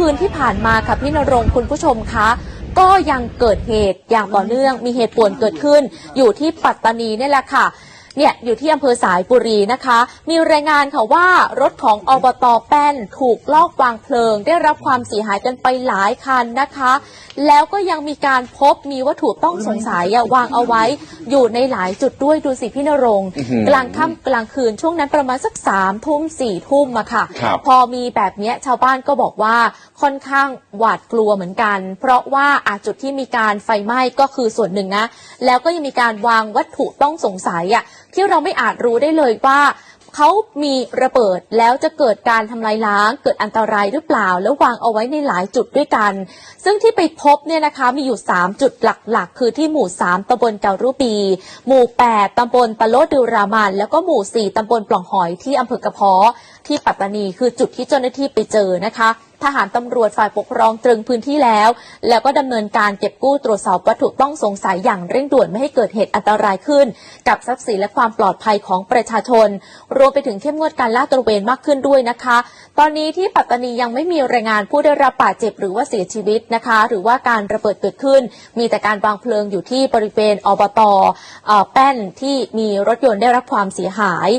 คืนที่ผ่านมาค่ะพี่นรงคุณผู้ชมคะก็ยังเกิดเหตุอย่างต่อเนื่องมีเหตุป่วนเกิดขึ้น อยู่ที่ปัตตานีนี่แหละค่ะเนี่ยอยู่ที่อำเภอสายบุรีนะคะ มีรายงานค่ะว่ารถของอบตแป้นถูกลอบวางเพลิง ได้รับความเสียหายกันไปหลายคันนะคะ แล้วก็ยังมีการพบมีวัตถุต้องสงสัยวางเอาไว้อยู่ในหลายจุดด้วยดูสิพี่นรงค์อื้อหือกลางค่ำกลางคืนช่วงนั้นประมาณสักสามทุ่มสี่ทุ่มอะค่ะ ครับ พอมีแบบเนี้ยชาวบ้านก็บอกว่าค่อนข้างหวาดกลัวเหมือนกัน เพราะว่าอาจุดที่มีการไฟไหม้ก็คือส่วนหนึ่งนะ แล้วก็ยังมีการวางวัตถุต้องสงสัยอะที่เราไม่อาจรู้ได้เลยว่า เขามีระเบิดแล้วจะเกิดการทำลายล้าง เกิดอันตรายหรือเปล่า แล้ววางเอาไว้ในหลายจุดด้วยกัน ซึ่งที่ไปพบเนี่ยนะคะมีอยู่ 3 จุดหลักๆ คือที่หมู่ 3ตำบลเการูปี หมู่ 8ตำบลปะโลดดูรามัน แล้วก็หมู่ 4ตำบลปล่องหอยที่อำเภอกระเพาะที่ปัตตานีคือจุดที่เจ้าหน้าที่ไปเจอนะคะ ทหารตำรวจฝ่ายปกครองตรึงพื้นที่แล้ว แล้วก็ดำเนินการเก็บกู้ตรวจสอบวัตถุต้องสงสัยอย่างเร่งด่วนไม่ให้เกิดเหตุอันตรายขึ้น กับทรัพย์สินและความปลอดภัยของประชาชน รวมไปถึงเข้มงวดการลาดตระเวนมากขึ้นด้วยนะคะ ตอนนี้ที่ปัตตานียังไม่มีรายงานผู้ได้รับบาดเจ็บหรือว่าเสียชีวิตนะคะ หรือว่าการระเบิดเกิดขึ้น มีแต่การวางเพลิงอยู่ที่บริเวณอบตอแป้นที่มีรถยนต์ได้รับความเสียหาย